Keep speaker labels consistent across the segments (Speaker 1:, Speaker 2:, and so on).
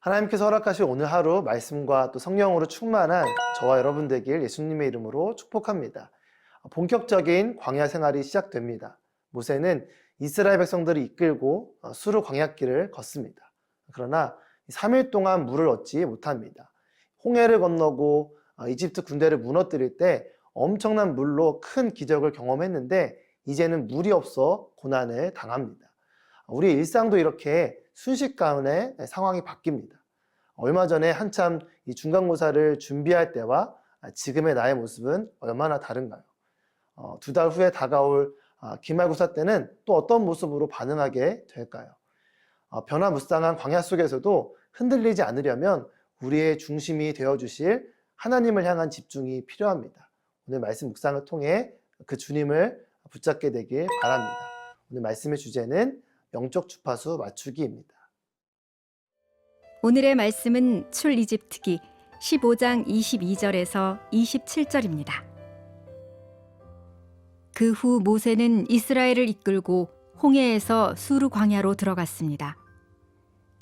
Speaker 1: 하나님께서 허락하신 오늘 하루 말씀과 또 성령으로 충만한 저와 여러분 되길 예수님의 이름으로 축복합니다. 본격적인 광야 생활이 시작됩니다. 모세는 이스라엘 백성들을 이끌고 어, 수르 광야길을 걷습니다. 그러나 3일 동안 물을 얻지 못합니다. 홍해를 건너고 어, 이집트 군대를 무너뜨릴 때 엄청난 물로 큰 기적을 경험했는데 이제는 물이 없어 고난을 당합니다. 우리 일상도 이렇게 순식간에 상황이 바뀝니다. 얼마 전에 한참 이 중간고사를 준비할 때와 지금의 나의 모습은 얼마나 다른가요? 어, 두달 후에 다가올 아, 기말고사 때는 또 어떤 모습으로 반응하게 될까요? 어, 변화무쌍한 광야 속에서도 흔들리지 않으려면 우리의 중심이 되어 주실 하나님을 향한 집중이 필요합니다. 오늘 말씀 묵상을 통해 그 주님을 붙잡게 되길 바랍니다. 오늘 말씀의 주제는 영적 주파수 맞추기입니다.
Speaker 2: 오늘의 말씀은 출 이집트기 15장 22절에서 27절입니다. 그 후 모세는 이스라엘을 이끌고 홍해에서 수르 광야로 들어갔습니다.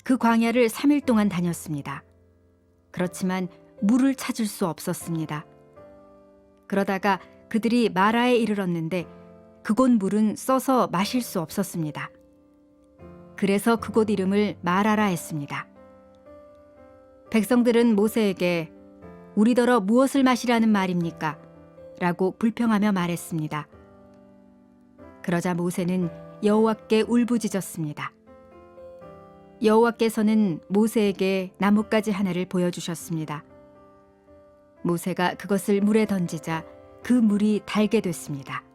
Speaker 2: 그 광야를 3일 동안 다녔습니다. 그렇지만 물을 찾을 수 없었습니다. 그러다가 그들이 마라에 이르렀는데 그곳 물은 써서 마실 수 없었습니다. 그래서 그곳 이름을 마라라 했습니다. 백성들은 모세에게 우리더러 무엇을 마시라는 말입니까? 라고 불평하며 말했습니다. 그러자 모세는 여호와께 울부짖었습니다. 여호와께서는 모세에게 나뭇가지 하나를 보여주셨습니다. 모세가 그것을 물에 던지자 그 물이 달게 됐습니다.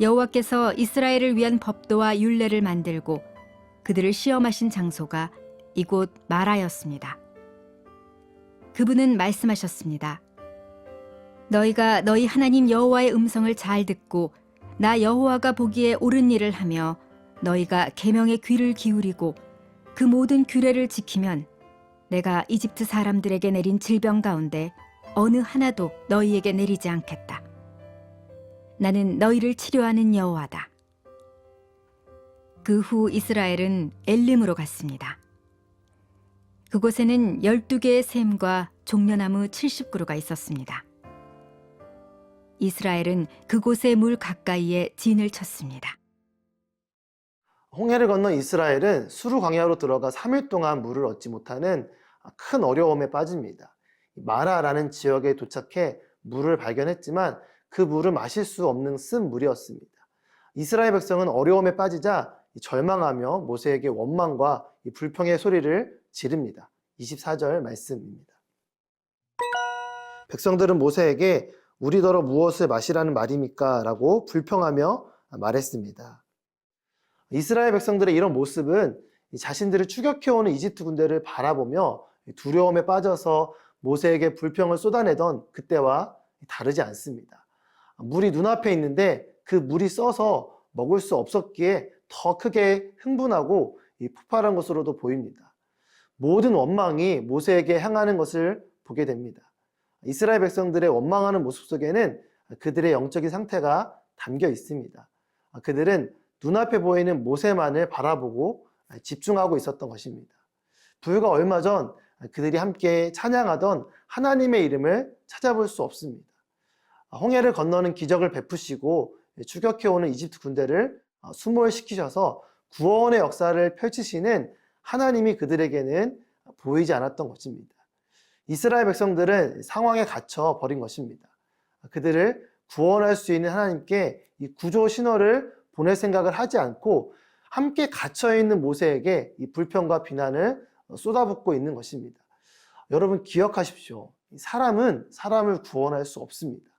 Speaker 2: 여호와께서 이스라엘을 위한 법도와 율례를 만들고 그들을 시험하신 장소가 이곳 마라였습니다. 그분은 말씀하셨습니다. 너희가 너희 하나님 여호와의 음성을 잘 듣고 나 여호와가 보기에 옳은 일을 하며 너희가 계명의 귀를 기울이고 그 모든 규례를 지키면 내가 이집트 사람들에게 내린 질병 가운데 어느 하나도 너희에게 내리지 않겠다. 나는 너희를 치료하는 여호와다. 그 후 이스라엘은 엘림으로 갔습니다. 그곳에는 12개의 샘과 종려나무 70그루가 있었습니다. 이스라엘은 그곳의 물 가까이에 진을 쳤습니다.
Speaker 1: 홍해를 건너 이스라엘은 수르 광야로 들어가 3일 동안 물을 얻지 못하는 큰 어려움에 빠집니다. 마라라는 지역에 도착해 물을 발견했지만 그 물을 마실 수 없는 쓴 물이었습니다. 이스라엘 백성은 어려움에 빠지자 절망하며 모세에게 원망과 불평의 소리를 지릅니다. 24절 말씀입니다. 백성들은 모세에게 우리더러 무엇을 마시라는 말입니까? 라고 불평하며 말했습니다. 이스라엘 백성들의 이런 모습은 자신들을 추격해오는 이집트 군대를 바라보며 두려움에 빠져서 모세에게 불평을 쏟아내던 그때와 다르지 않습니다. 물이 눈앞에 있는데 그 물이 써서 먹을 수 없었기에 더 크게 흥분하고 폭발한 것으로도 보입니다. 모든 원망이 모세에게 향하는 것을 보게 됩니다. 이스라엘 백성들의 원망하는 모습 속에는 그들의 영적인 상태가 담겨 있습니다. 그들은 눈앞에 보이는 모세만을 바라보고 집중하고 있었던 것입니다. 불과 얼마 전 그들이 함께 찬양하던 하나님의 이름을 찾아볼 수 없습니다. 홍해를 건너는 기적을 베푸시고 추격해오는 이집트 군대를 수몰시키셔서 구원의 역사를 펼치시는 하나님이 그들에게는 보이지 않았던 것입니다. 이스라엘 백성들은 상황에 갇혀 버린 것입니다. 그들을 구원할 수 있는 하나님께 이 구조 신호를 보낼 생각을 하지 않고 함께 갇혀 있는 모세에게 이 불평과 비난을 쏟아붓고 있는 것입니다. 여러분 기억하십시오. 사람은 사람을 구원할 수 없습니다.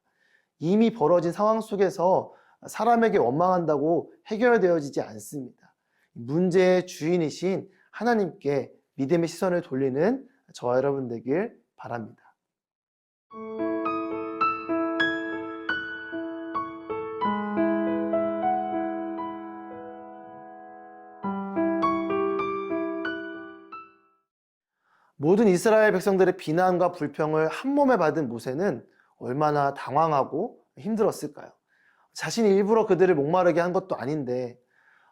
Speaker 1: 이미 벌어진 상황 속에서 사람에게 원망한다고 해결되어지지 않습니다. 문제의 주인이신 하나님께 믿음의 시선을 돌리는 저와 여러분 되길 바랍니다. 모든 이스라엘 백성들의 비난과 불평을 한 몸에 받은 모세는 얼마나 당황하고 힘들었을까요? 자신이 일부러 그들을 목마르게 한 것도 아닌데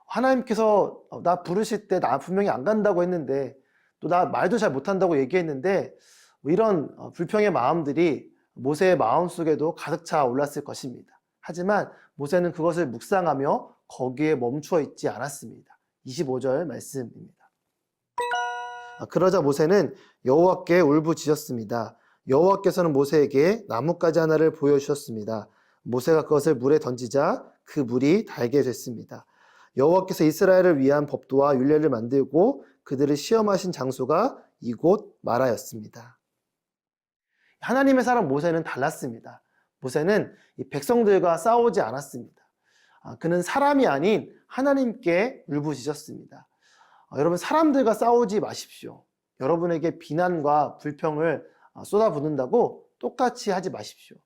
Speaker 1: 하나님께서 나 부르실 때 나 분명히 안 간다고 했는데 또 나 말도 잘 못한다고 얘기했는데 뭐 이런 어, 불평의 마음들이 모세의 마음 속에도 가득 차 올랐을 것입니다. 하지만 모세는 그것을 묵상하며 거기에 멈추어 있지 않았습니다. 25절 말씀입니다. 아, 그러자 모세는 여호와께 울부짖었습니다. 여호와께서는 모세에게 나뭇가지 하나를 보여주셨습니다. 모세가 그것을 물에 던지자 그 물이 달게 됐습니다. 여호와께서 이스라엘을 위한 법도와 율례를 만들고 그들을 시험하신 장소가 이곳 마라였습니다. 하나님의 사람 모세는 달랐습니다. 모세는 이 백성들과 싸우지 않았습니다. 아, 그는 사람이 아닌 하나님께 울부짖었습니다. 아, 여러분 사람들과 싸우지 마십시오. 여러분에게 비난과 불평을 아, 쏟아붓는다고 똑같이 하지 마십시오.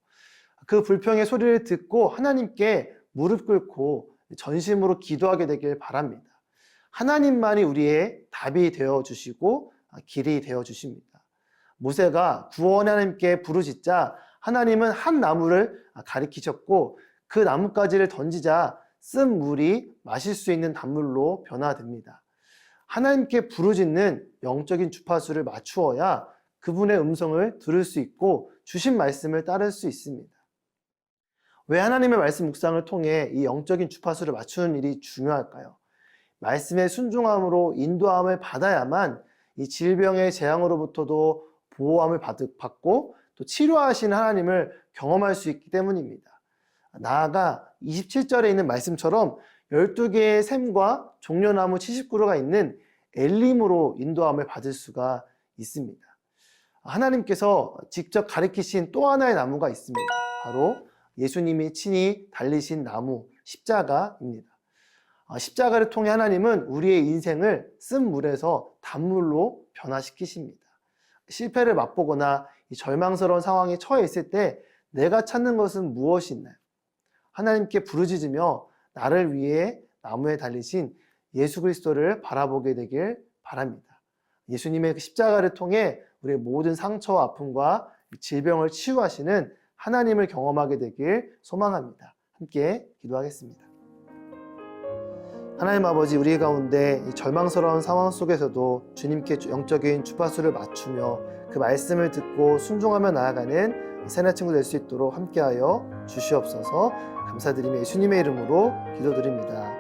Speaker 1: 그 불평의 소리를 듣고 하나님께 무릎 꿇고 전심으로 기도하게 되길 바랍니다. 하나님만이 우리의 답이 되어 주시고 아, 길이 되어 주십니다. 모세가 구원의 하나님께 부르짖자 하나님은 한 나무를 가리키셨고 그 나뭇가지를 던지자 쓴 물이 마실 수 있는 단물로 변화됩니다. 하나님께 부르짖는 영적인 주파수를 맞추어야 그분의 음성을 들을 수 있고 주신 말씀을 따를 수 있습니다. 왜 하나님의 말씀 묵상을 통해 이 영적인 주파수를 맞추는 일이 중요할까요? 말씀의 순종함으로 인도함을 받아야만 이 질병의 재앙으로부터도 보호함을 받- 받고 또 치료하신 하나님을 경험할 수 있기 때문입니다. 나아가 27절에 있는 말씀처럼 12개의 샘과 종려나무 70그루가 있는 엘림으로 인도함을 받을 수가 있습니다. 하나님께서 직접 가리키신 또 하나의 나무가 있습니다. 바로 예수님이 친히 달리신 나무 십자가입니다. 아, 십자가를 통해 하나님은 우리의 인생을 쓴 물에서 단물로 변화시키십니다. 실패를 맛보거나 이 절망스러운 상황에 처해 있을 때 내가 찾는 것은 무엇이 있나요? 하나님께 부르짖으며 나를 위해 나무에 달리신 예수 그리스도를 바라보게 되길 바랍니다. 예수님의 그 십자가를 통해 우리의 모든 상처와 아픔과 질병을 치유하시는 하나님을 경험하게 되길 소망합니다. 함께 기도하겠습니다. 하나님 아버지 우리 가운데 이 절망스러운 상황 속에서도 주님께 주- 영적인 주파수를 맞추며 그 말씀을 듣고 순종하며 나아가는 새나 친구 될 수 있도록 함께하여 주시옵소서 감사드리며 예수님의 이름으로 기도드립니다.